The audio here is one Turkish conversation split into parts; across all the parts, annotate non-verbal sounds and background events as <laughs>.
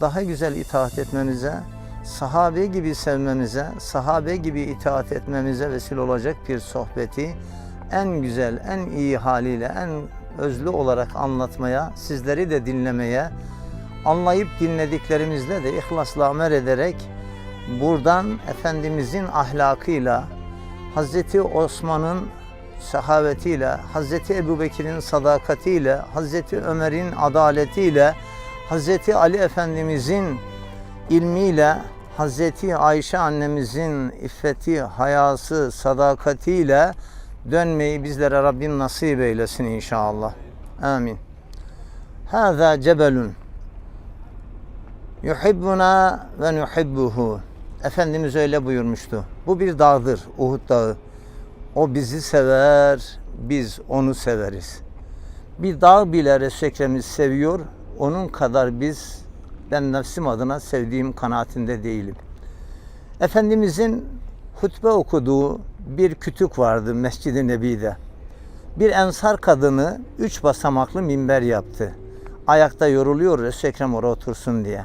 daha güzel itaat etmemize, sahabe gibi sevmemize, sahabe gibi itaat etmemize vesile olacak bir sohbeti en güzel, en iyi haliyle, en özlü olarak anlatmaya, sizleri de dinlemeye, anlayıp dinlediklerimizle de ihlasla amel ederek buradan Efendimizin ahlakıyla, Hazreti Osman'ın sahabetiyle, Hazreti Ebubekir'in sadakatiyle, Hazreti Ömer'in adaletiyle, Hazreti Ali Efendimizin ilmiyle, Hazreti Ayşe annemizin iffeti, hayası, sadakatiyle dönmeyi bizlere Rabbim nasip eylesin inşallah. Amin. Hâzâ cebelun yuhibbuna ve nuhibbuhu. Efendimiz öyle buyurmuştu. Bu bir dağdır, Uhud dağı. O bizi sever, biz onu severiz. Bir dağ bile Resul-i Ekrem'i seviyor, onun kadar biz, ben nefsim adına sevdiğim kanaatinde değilim. Efendimizin hutbe okuduğu bir kütük vardı Mescid-i Nebi'de. Bir ensar kadını üç basamaklı minber yaptı. Ayakta yoruluyor Resul-i Ekrem oraya otursun diye.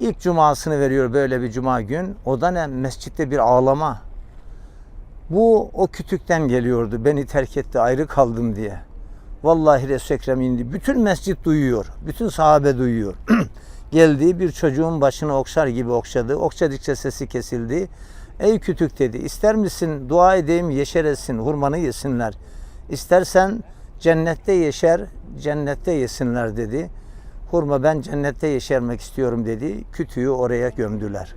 İlk cumasını veriyor böyle bir cuma gün. O da ne? Mescitte bir ağlama. Bu o kütükten geliyordu. Beni terk etti, ayrı kaldım diye. Vallahi Resul-i Ekrem indi. Bütün mescit duyuyor. Bütün sahabe duyuyor. <clears throat> Geldi bir çocuğun başını okşar gibi okşadı. Okşadıkça sesi kesildi. Ey kütük dedi. İster misin dua edeyim yeşeresin, hurmanı yesinler. İstersen cennette yeşer, cennette yesinler dedi. Hurma ben cennette yeşermek istiyorum dedi. Kütüğü oraya gömdüler.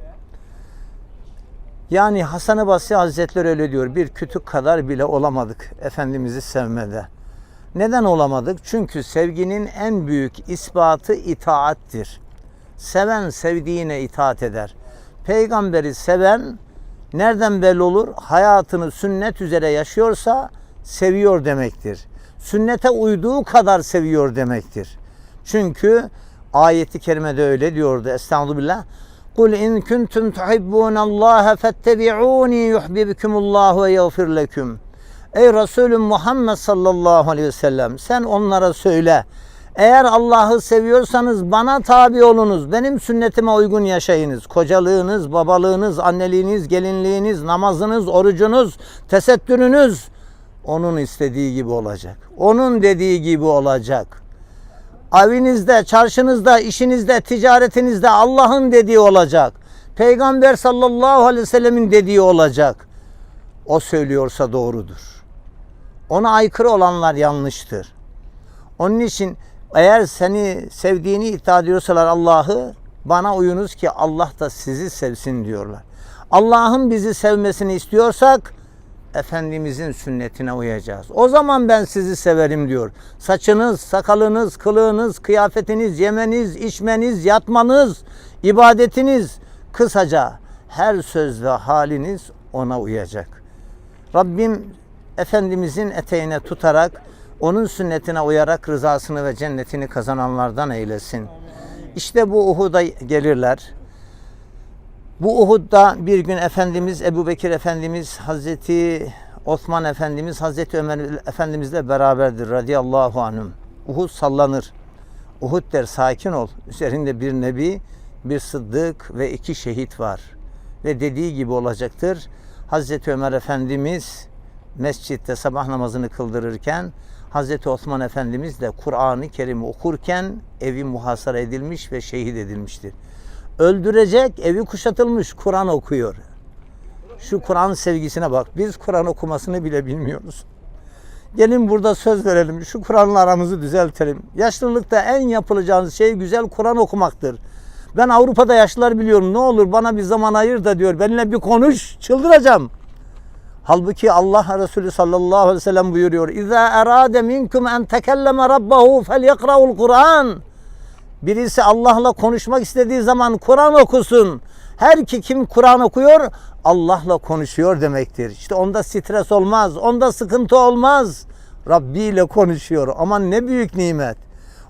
Yani Hasan-ı Basri Hazretleri öyle diyor. Bir kütük kadar bile olamadık Efendimiz'i sevmede. Neden olamadık? Çünkü sevginin en büyük ispatı itaattir. Seven sevdiğine itaat eder. Peygamberi seven nereden belli olur? Hayatını sünnet üzere yaşıyorsa seviyor demektir. Sünnete uyduğu kadar seviyor demektir. Çünkü ayeti kerimede öyle diyordu. Estağfirullah. Kul in kuntum tuhibbunallaha fettebi'uni yuhibbukumullahu ve yağfir leküm. Ey Resulüm Muhammed sallallahu aleyhi ve sellem sen onlara söyle. Eğer Allah'ı seviyorsanız bana tabi olunuz. Benim sünnetime uygun yaşayınız. Kocalığınız, babalığınız, anneliğiniz, gelinliğiniz, namazınız, orucunuz, tesettürünüz onun istediği gibi olacak. Onun dediği gibi olacak. Evinizde, çarşınızda, işinizde, ticaretinizde Allah'ın dediği olacak. Peygamber sallallahu aleyhi ve sellemin dediği olacak. O söylüyorsa doğrudur. Ona aykırı olanlar yanlıştır. Onun için eğer seni sevdiğini iddia ediyorsalar Allah'ı bana uyunuz ki Allah da sizi sevsin diyorlar. Allah'ın bizi sevmesini istiyorsak Efendimizin sünnetine uyacağız. O zaman ben sizi severim diyor. Saçınız, sakalınız, kılığınız, kıyafetiniz, yemeniz, içmeniz, yatmanız, ibadetiniz, kısaca her söz ve haliniz ona uyacak. Rabbim Efendimizin eteğine tutarak, onun sünnetine uyarak rızasını ve cennetini kazananlardan eylesin. İşte bu Uhud'a gelirler. Bu Uhud'da bir gün Efendimiz, Ebu Bekir Efendimiz, Hazreti Osman Efendimiz, Hazreti Ömer Efendimizle beraberdir radıyallahu anhüm. Uhud sallanır. Uhud der sakin ol. Üzerinde bir nebi, bir sıddık ve iki şehit var. Ve dediği gibi olacaktır. Hazreti Ömer Efendimiz mescitte sabah namazını kıldırırken Hazreti Osman Efendimiz de Kur'an-ı Kerim okurken evi muhasara edilmiş ve şehit edilmiştir öldürecek evi kuşatılmış Kur'an okuyor. Şu Kur'an sevgisine bak. Biz Kur'an okumasını bile bilmiyoruz. Gelin burada söz verelim. Şu Kur'an'la aramızı düzeltelim. Yaşlılıkta en yapılacağınız şey güzel Kur'an okumaktır. Ben Avrupa'da yaşlılar biliyorum. Ne olur bana bir zaman ayır da diyor. Benimle bir konuş. Çıldıracağım. Halbuki Allah Resulü sallallahu aleyhi ve sellem buyuruyor. İza erade minkum en tekelleme rabbahu fel yekra'ul Kur'an. Birisi Allah'la konuşmak istediği zaman Kur'an okusun. Her ki kim Kur'an okuyor Allah'la konuşuyor demektir. İşte onda stres olmaz, onda sıkıntı olmaz. Rabbi ile konuşuyor. Aman ne büyük nimet.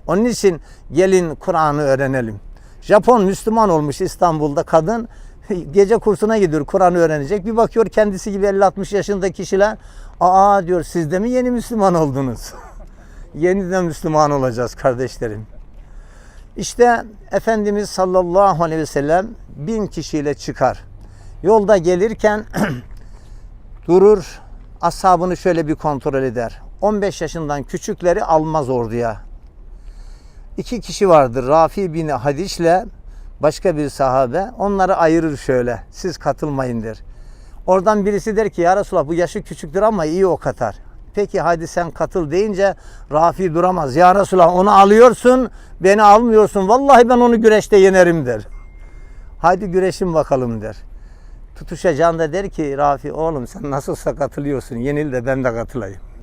Onun için gelin Kur'an'ı öğrenelim. Japon Müslüman olmuş İstanbul'da kadın. <laughs> Gece kursuna gidiyor Kur'an'ı öğrenecek. Bir bakıyor kendisi gibi 50-60 yaşında kişiler. Aa diyor siz de mi yeni Müslüman oldunuz? <laughs> Yeniden Müslüman olacağız kardeşlerim. İşte Efendimiz sallallahu aleyhi ve sellem bin kişiyle çıkar. Yolda gelirken <clears throat> durur, ashabını şöyle bir kontrol eder. 15 yaşından küçükleri almaz orduya. İki kişi vardır. Rafi bin Hadiş'le başka bir sahabe. Onları ayırır şöyle. Siz katılmayın der. Oradan birisi der ki ya Resulallah bu yaşı küçüktür ama iyi ok atar. Peki hadi sen katıl deyince Rafi duramaz. Ya Resulallah onu alıyorsun beni almıyorsun. Vallahi ben onu güreşte yenerim der. Hadi güreşin bakalım der. Tutuşacağında da der ki Rafi oğlum sen nasılsa katılıyorsun yenil de ben de katılayım.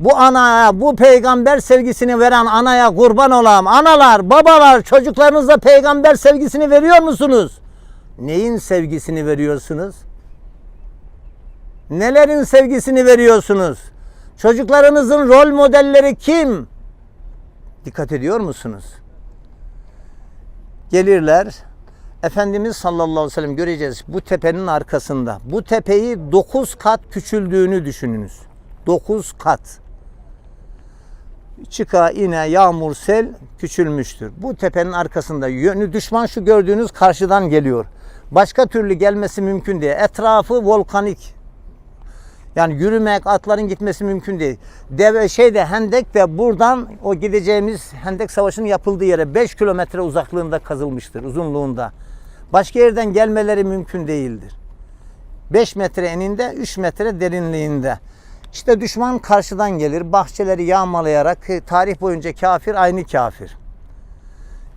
Bu anaya, bu peygamber sevgisini veren anaya kurban olayım. Analar, babalar, çocuklarınıza peygamber sevgisini veriyor musunuz? Neyin sevgisini veriyorsunuz? Nelerin sevgisini veriyorsunuz? Çocuklarınızın rol modelleri kim? Dikkat ediyor musunuz? Gelirler. Efendimiz sallallahu aleyhi ve sellem göreceğiz bu tepenin arkasında. Bu tepeyi 9 kat küçüldüğünü düşününüz. 9 kat. Çıka, ine, yağmur, sel küçülmüştür. Bu tepenin arkasında yönü düşman şu gördüğünüz karşıdan geliyor. Başka türlü gelmesi mümkün değil. Etrafı volkanik. Yani yürümek, atların gitmesi mümkün değil. Deve şeyde Hendek de buradan o gideceğimiz Hendek Savaşı'nın yapıldığı yere 5 kilometre uzaklığında kazılmıştır, uzunluğunda. Başka yerden gelmeleri mümkün değildir. 5 metre eninde, 3 metre derinliğinde. İşte düşman karşıdan gelir, bahçeleri yağmalayarak, tarih boyunca kafir aynı kafir.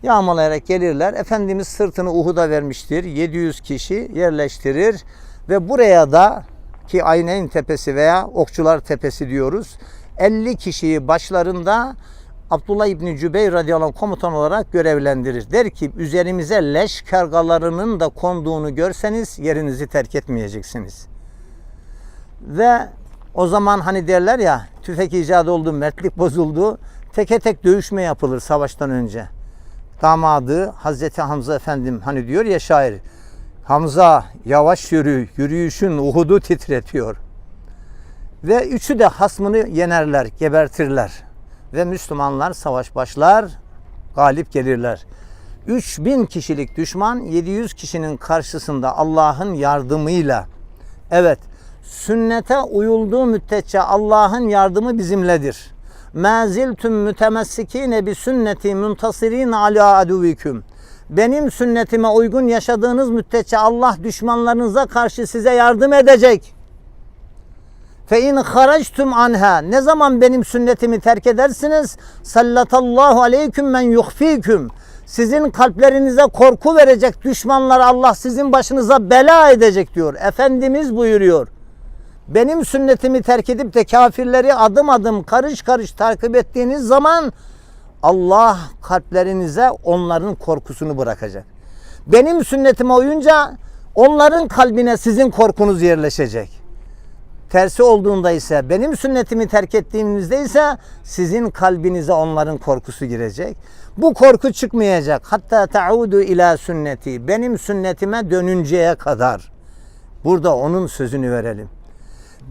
Yağmalayarak gelirler. Efendimiz sırtını Uhud'a vermiştir. 700 kişi yerleştirir ve buraya da ki Ayneyn Tepesi veya Okçular Tepesi diyoruz. 50 kişiyi başlarında Abdullah İbni Cübeyr radıyallahu anh komutan olarak görevlendirir. Der ki üzerimize leş kargalarının da konduğunu görseniz yerinizi terk etmeyeceksiniz. Ve o zaman hani derler ya tüfek icadı oldu, mertlik bozuldu. Teke tek dövüşme yapılır savaştan önce. Damadı Hazreti Hamza efendim hani diyor ya şair Hamza yavaş yürü, yürüyüşün Uhud'u titretiyor. Ve üçü de hasmını yenerler, gebertirler. Ve Müslümanlar savaş başlar, galip gelirler. 3000 kişilik düşman 700 kişinin karşısında Allah'ın yardımıyla evet sünnete uyulduğu müddetçe Allah'ın yardımı bizimledir. Meziltüm mütemessikine bi sünneti muntasirin ala aduviküm benim sünnetime uygun yaşadığınız müddetçe Allah düşmanlarınıza karşı size yardım edecek. Fe in haractum anha. Ne zaman benim sünnetimi terk edersiniz? Sallatallahu aleyküm men yuhfiküm. Sizin kalplerinize korku verecek düşmanlar Allah sizin başınıza bela edecek diyor. Efendimiz buyuruyor. Benim sünnetimi terk edip de kafirleri adım adım karış karış takip ettiğiniz zaman Allah kalplerinize onların korkusunu bırakacak. Benim sünnetime uyunca onların kalbine sizin korkunuz yerleşecek. Tersi olduğunda ise benim sünnetimi terk ettiğinizde ise sizin kalbinize onların korkusu girecek. Bu korku çıkmayacak. Hatta taudu ila sünneti. Benim sünnetime dönünceye kadar. Burada onun sözünü verelim.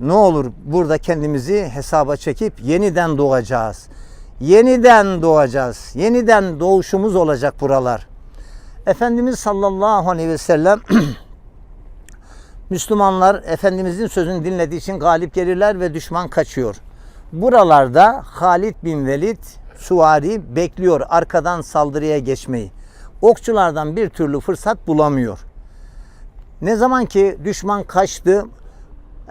Ne olur burada kendimizi hesaba çekip yeniden doğacağız yeniden doğacağız. Yeniden doğuşumuz olacak buralar. Efendimiz sallallahu aleyhi ve sellem <clears throat> Müslümanlar Efendimizin sözünü dinlediği için galip gelirler ve düşman kaçıyor. Buralarda Halid bin Velid Suvari bekliyor arkadan saldırıya geçmeyi. Okçulardan bir türlü fırsat bulamıyor. Ne zaman ki düşman kaçtı,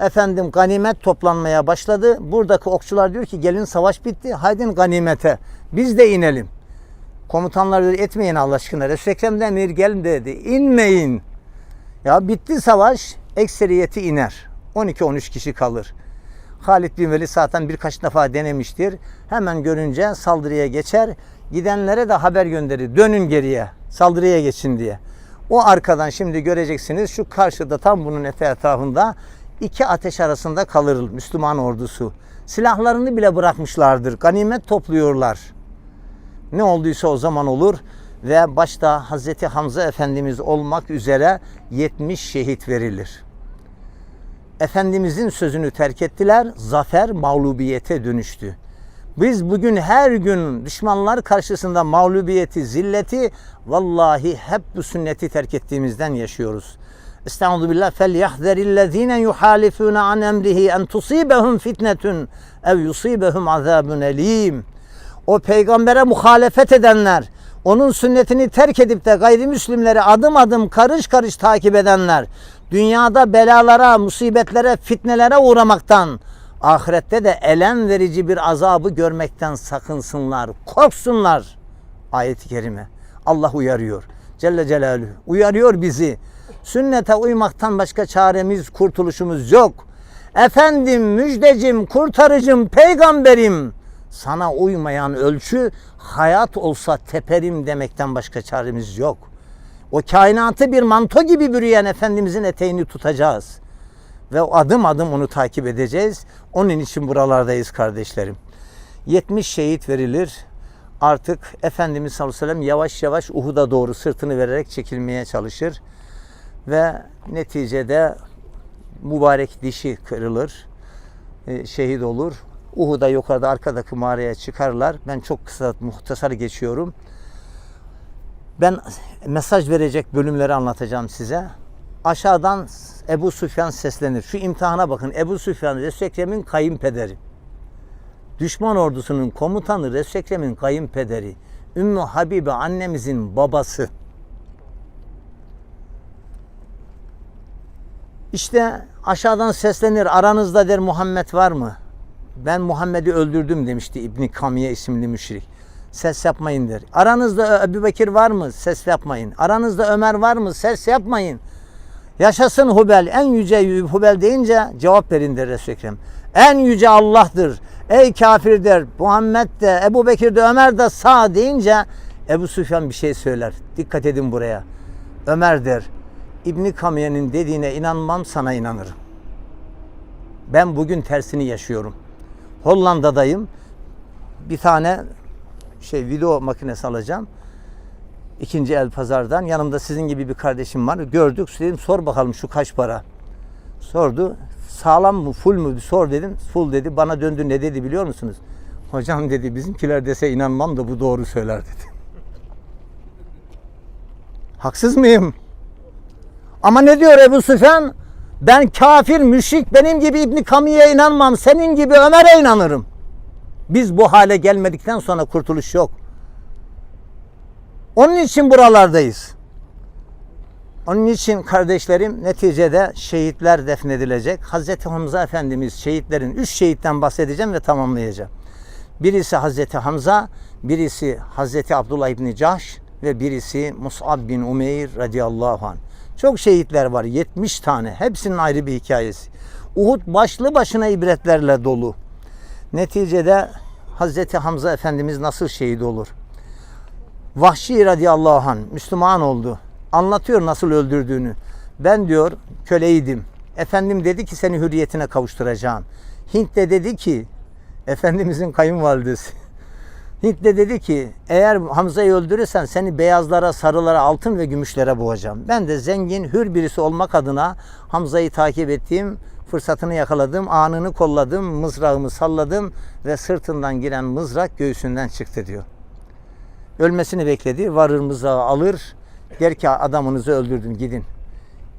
efendim ganimet toplanmaya başladı. Buradaki okçular diyor ki gelin savaş bitti. Haydin ganimete. Biz de inelim. Komutanlar dedi etmeyin Allah aşkına. Resul Ekrem Demir gelin dedi. İnmeyin. Ya bitti savaş. Ekseriyeti iner. 12-13 kişi kalır. Halid bin Velid zaten birkaç defa denemiştir. Hemen görünce saldırıya geçer. Gidenlere de haber gönderir. Dönün geriye. Saldırıya geçin diye. O arkadan şimdi göreceksiniz şu karşıda tam bunun etrafında iki ateş arasında kalır Müslüman ordusu. Silahlarını bile bırakmışlardır. Ganimet topluyorlar. Ne olduysa o zaman olur ve başta Hazreti Hamza Efendimiz olmak üzere 70 şehit verilir. Efendimizin sözünü terk ettiler, zafer mağlubiyete dönüştü. Biz bugün her gün düşmanlar karşısında mağlubiyeti, zilleti vallahi hep bu sünneti terk ettiğimizden yaşıyoruz. Estaizu billah fel yahzerillezine yuhalifuna an emrihi en tusibehum fitnetun ev yusibehum azabun elim. O peygambere muhalefet edenler, onun sünnetini terk edip de gayrimüslimleri adım adım karış karış takip edenler, dünyada belalara, musibetlere, fitnelere uğramaktan, ahirette de elem verici bir azabı görmekten sakınsınlar, korksunlar. Ayet-i kerime. Allah uyarıyor. Celle Celaluhu uyarıyor bizi. Sünnete uymaktan başka çaremiz, kurtuluşumuz yok. Efendim, müjdecim, kurtarıcım, peygamberim. Sana uymayan ölçü hayat olsa teperim demekten başka çaremiz yok. O kainatı bir manto gibi bürüyen Efendimizin eteğini tutacağız. Ve adım adım onu takip edeceğiz. Onun için buralardayız kardeşlerim. 70 şehit verilir. Artık Efendimiz sallallahu aleyhi ve sellem yavaş yavaş Uhud'a doğru sırtını vererek çekilmeye çalışır. Ve neticede mübarek dişi kırılır. e, Şehit olur. Uhud'a yukarıda arkadaki mağaraya çıkarlar. Ben çok kısa muhtasar geçiyorum. Ben mesaj verecek bölümleri anlatacağım size. Aşağıdan Ebu Süfyan seslenir. Şu imtihana bakın. Ebu Süfyan Resul Ekrem'in kayınpederi. Düşman ordusunun komutanı Resul Ekrem'in kayınpederi. Ümmü Habibe annemizin babası. İşte aşağıdan seslenir. Aranızda der Muhammed var mı? Ben Muhammed'i öldürdüm demişti İbni Kamiye isimli müşrik. Ses yapmayın der. Aranızda Ebu Bekir var mı? Ses yapmayın. Aranızda Ömer var mı? Ses yapmayın. Yaşasın Hubel. En yüce Hubel deyince cevap verin der Resul-i Ekrem. En yüce Allah'tır. Ey kafir der. Muhammed de Ebu Bekir de Ömer de sağ deyince Ebu Süfyan bir şey söyler. Dikkat edin buraya. Ömer der. İbni Kamiye'nin dediğine inanmam sana inanırım. Ben bugün tersini yaşıyorum. Hollanda'dayım. Bir tane şey video makinesi alacağım. İkinci el pazardan. Yanımda sizin gibi bir kardeşim var. Gördük. Dedim sor bakalım şu kaç para. Sordu. Sağlam mı, full? Bir sor dedim. Full dedi. Bana döndü. Ne dedi biliyor musunuz? Hocam dedi bizimkiler dese inanmam da bu doğru söyler dedi. <laughs> Haksız mıyım? Ama ne diyor Ebu Süfyan? Ben kafir, müşrik, benim gibi İbni Kamiye'ye inanmam. Senin gibi Ömer'e inanırım. Biz bu hale gelmedikten sonra kurtuluş yok. Onun için buralardayız. Onun için kardeşlerim neticede şehitler defnedilecek. Hazreti Hamza Efendimiz şehitlerin üç şehitten bahsedeceğim ve tamamlayacağım. Birisi Hazreti Hamza, birisi Hazreti Abdullah İbni Cahş ve birisi Mus'ab bin Umeyr radıyallahu anh. Çok şehitler var 70 tane. Hepsinin ayrı bir hikayesi. Uhud başlı başına ibretlerle dolu. Neticede Hazreti Hamza Efendimiz nasıl şehit olur? Vahşi radıyallahu anh Müslüman oldu. Anlatıyor nasıl öldürdüğünü. Ben diyor köleydim. Efendim dedi ki seni hürriyetine kavuşturacağım. Hint de dedi ki Efendimizin kayınvalidesi. Hint de dedi ki eğer Hamza'yı öldürürsen seni beyazlara, sarılara, altın ve gümüşlere boğacağım. Ben de zengin, hür birisi olmak adına Hamza'yı takip ettim. Fırsatını yakaladım, anını kolladım, mızrağımı salladım ve sırtından giren mızrak göğsünden çıktı diyor. Ölmesini bekledi. Varır mızrağı alır. Der ki adamınızı öldürdüm gidin.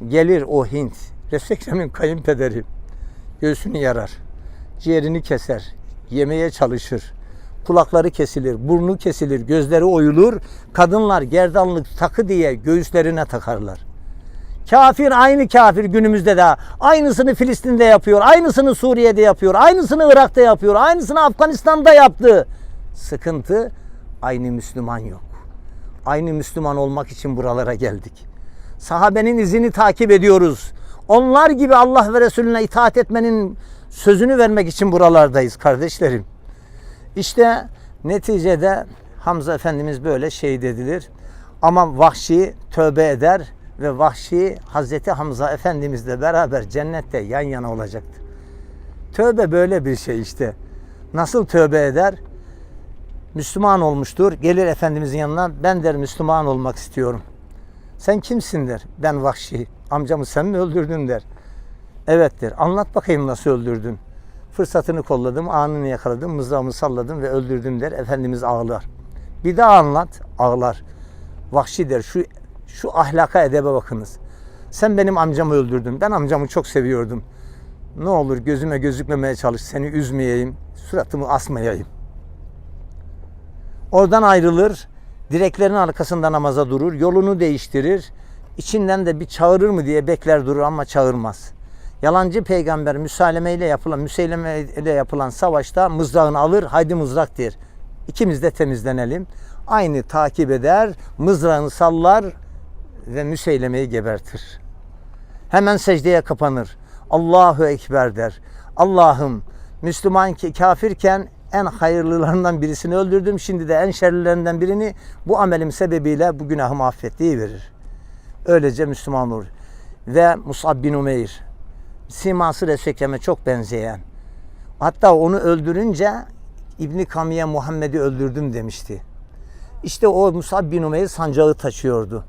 Gelir o Hint. Resul Ekrem'in kayınpederi. Göğsünü yarar. Ciğerini keser. Yemeye çalışır. Kulakları kesilir, burnu kesilir, gözleri oyulur. Kadınlar gerdanlık takı diye göğüslerine takarlar. Kafir aynı kafir günümüzde de aynısını Filistin'de yapıyor, aynısını Suriye'de yapıyor, aynısını Irak'ta yapıyor, aynısını Afganistan'da yaptı. Sıkıntı aynı Müslüman yok. Aynı Müslüman olmak için buralara geldik. Sahabenin izini takip ediyoruz. Onlar gibi Allah ve Resulüne itaat etmenin sözünü vermek için buralardayız kardeşlerim. İşte neticede Hamza Efendimiz böyle şehit edilir. Ama Vahşi tövbe eder ve Vahşi Hazreti Hamza Efendimizle beraber cennette yan yana olacaktır. Tövbe böyle bir şey işte. Nasıl tövbe eder? Müslüman olmuştur. Gelir Efendimizin yanına ben der Müslüman olmak istiyorum. Sen kimsin der. Ben Vahşi. Amcamı sen mi öldürdün der. Evet der. Anlat bakayım nasıl öldürdün. Fırsatını kolladım, anını yakaladım, mızrağımı salladım ve öldürdüm der. Efendimiz ağlar. Bir daha anlat, ağlar. Vahşi der. Şu şu ahlaka edebe bakınız. Sen benim amcamı öldürdün. Ben amcamı çok seviyordum. Ne olur gözüme gözükmemeye çalış. Seni üzmeyeyim. Suratımı asmayayım. Oradan ayrılır. Direklerin arkasında namaza durur. Yolunu değiştirir. İçinden de bir çağırır mı diye bekler durur ama çağırmaz. Yalancı peygamber müsaleme ile yapılan müseyleme ile yapılan savaşta mızrağını alır. Haydi mızrak der. İkimiz de temizlenelim. Aynı takip eder. Mızrağını sallar ve müseylemeyi gebertir. Hemen secdeye kapanır. Allahu Ekber der. Allah'ım Müslüman ki kafirken en hayırlılarından birisini öldürdüm. Şimdi de en şerlilerinden birini bu amelim sebebiyle bu günahımı affettiği verir. Öylece Müslüman olur. Ve Musab bin Umeyr siması Ekrem'e çok benzeyen. Hatta onu öldürünce İbni Kamiye Muhammed'i öldürdüm demişti. İşte o Musab bin Umeyr sancağı taşıyordu.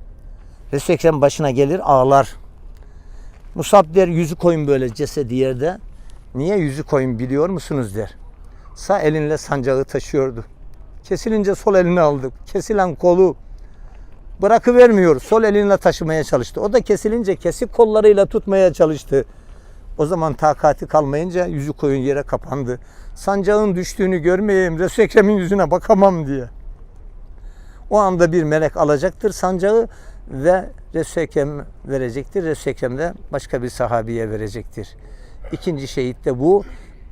Ekrem başına gelir ağlar. Musab der yüzü koyun böyle cesedi yerde. Niye yüzü koyun biliyor musunuz der. Sağ elinle sancağı taşıyordu. Kesilince sol elini aldık. Kesilen kolu bırakıvermiyor. Sol elinle taşımaya çalıştı. O da kesilince kesik kollarıyla tutmaya çalıştı. O zaman takati kalmayınca yüzü koyun yere kapandı. Sancağın düştüğünü görmeyeyim, Resul-i Ekrem'in yüzüne bakamam diye. O anda bir melek alacaktır sancağı ve Resul-i Ekrem verecektir. Resul-i Ekrem de başka bir sahabiye verecektir. İkinci şehit de bu.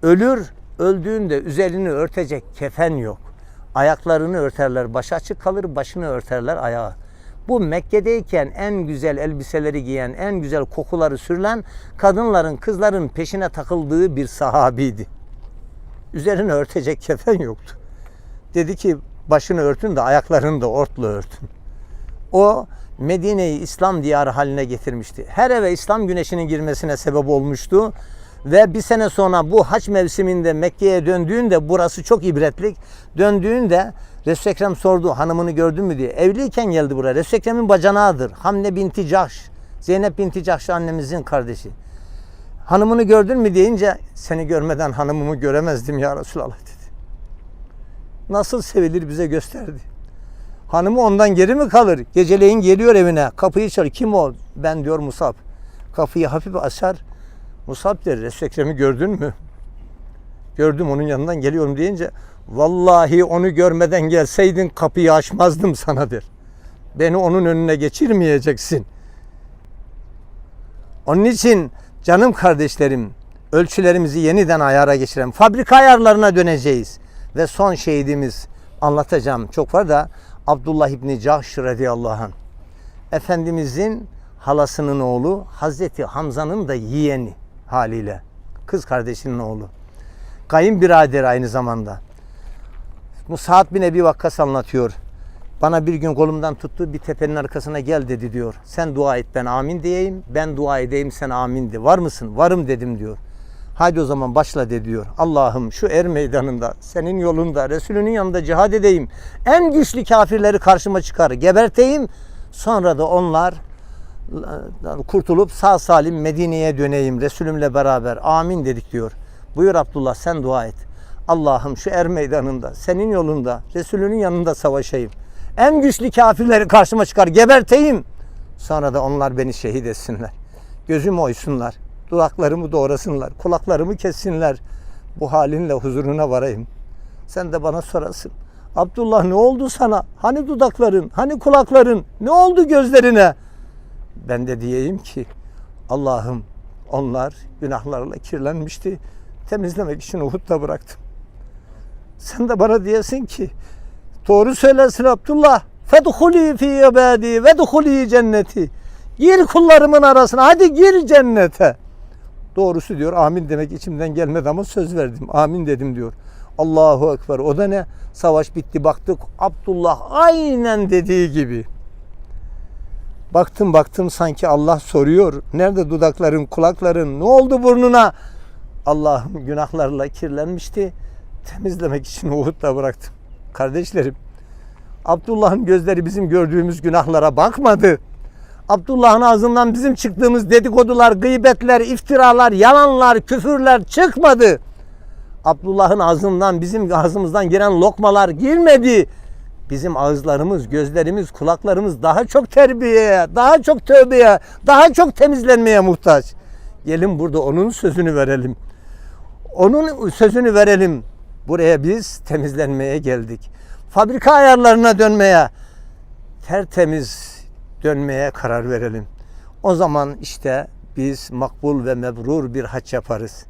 Ölür, öldüğünde üzerini örtecek kefen yok. Ayaklarını örterler, başı açık kalır, başını örterler ayağı. Bu Mekke'deyken en güzel elbiseleri giyen, en güzel kokuları sürülen kadınların, kızların peşine takıldığı bir sahabiydi. Üzerini örtecek kefen yoktu. Dedi ki başını örtün de ayaklarını da ortla örtün. O Medine'yi İslam diyarı haline getirmişti. Her eve İslam güneşinin girmesine sebep olmuştu. Ve bir sene sonra bu haç mevsiminde Mekke'ye döndüğünde burası çok ibretlik. Döndüğünde Resul-i Ekrem sordu hanımını gördün mü diye. Evliyken geldi buraya. Resul-i Ekrem'in bacanağıdır. Hamne binti Cahş. Zeynep binti Cahş annemizin kardeşi. Hanımını gördün mü deyince seni görmeden hanımımı göremezdim ya Resulallah dedi. Nasıl sevilir bize gösterdi. Hanımı ondan geri mi kalır? Geceleyin geliyor evine. Kapıyı çalıyor. Kim o? Ben diyor Musab. Kapıyı hafif açar. Musab der. Resul Ekrem'i gördün mü? Gördüm onun yanından geliyorum deyince vallahi onu görmeden gelseydin kapıyı açmazdım sana der. Beni onun önüne geçirmeyeceksin. Onun için canım kardeşlerim ölçülerimizi yeniden ayara geçirelim. Fabrika ayarlarına döneceğiz. Ve son şehidimiz anlatacağım çok var da Abdullah İbni Cahş radıyallahu anh. Efendimizin halasının oğlu Hazreti Hamza'nın da yeğeni haliyle. Kız kardeşinin oğlu. Kayınbirader aynı zamanda. Musa'd bin Ebi Vakkas anlatıyor. Bana bir gün kolumdan tuttu bir tepenin arkasına gel dedi diyor. Sen dua et ben amin diyeyim. Ben dua edeyim sen amin de. Var mısın? Varım dedim diyor. Haydi o zaman başla de diyor. Allah'ım şu er meydanında, senin yolunda, Resulünün yanında cihad edeyim. En güçlü kafirleri karşıma çıkar, geberteyim. Sonra da onlar kurtulup sağ salim Medine'ye döneyim Resulümle beraber. Amin dedik diyor. Buyur Abdullah sen dua et. Allah'ım şu er meydanında, senin yolunda, Resulünün yanında savaşayım. En güçlü kafirleri karşıma çıkar, geberteyim. Sonra da onlar beni şehit etsinler. Gözümü oysunlar, dudaklarımı doğrasınlar, kulaklarımı kessinler. Bu halinle huzuruna varayım. Sen de bana sorasın. Abdullah ne oldu sana? Hani dudakların, hani kulakların, ne oldu gözlerine? Ben de diyeyim ki Allah'ım onlar günahlarla kirlenmişti. Temizlemek için Uhud'da bıraktım. Sen de bana diyesin ki doğru söylersin Abdullah. Fedhuli fi ibadi ve duhuli cenneti. Gir kullarımın arasına. Hadi gir cennete. Doğrusu diyor amin demek içimden gelmedi ama söz verdim. Amin dedim diyor. Allahu Ekber. O da ne? Savaş bitti baktık. Abdullah aynen dediği gibi. Baktım baktım sanki Allah soruyor. Nerede dudakların, kulakların? Ne oldu burnuna? Allah'ım günahlarla kirlenmişti. Temizlemek için Uhud'da bıraktım. Kardeşlerim, Abdullah'ın gözleri bizim gördüğümüz günahlara bakmadı. Abdullah'ın ağzından bizim çıktığımız dedikodular, gıybetler, iftiralar, yalanlar, küfürler çıkmadı. Abdullah'ın ağzından bizim ağzımızdan giren lokmalar girmedi. Bizim ağızlarımız, gözlerimiz, kulaklarımız daha çok terbiyeye, daha çok tövbeye, daha çok temizlenmeye muhtaç. Gelin burada onun sözünü verelim. Onun sözünü verelim. Buraya biz temizlenmeye geldik. Fabrika ayarlarına dönmeye, tertemiz dönmeye karar verelim. O zaman işte biz makbul ve mebrur bir haç yaparız.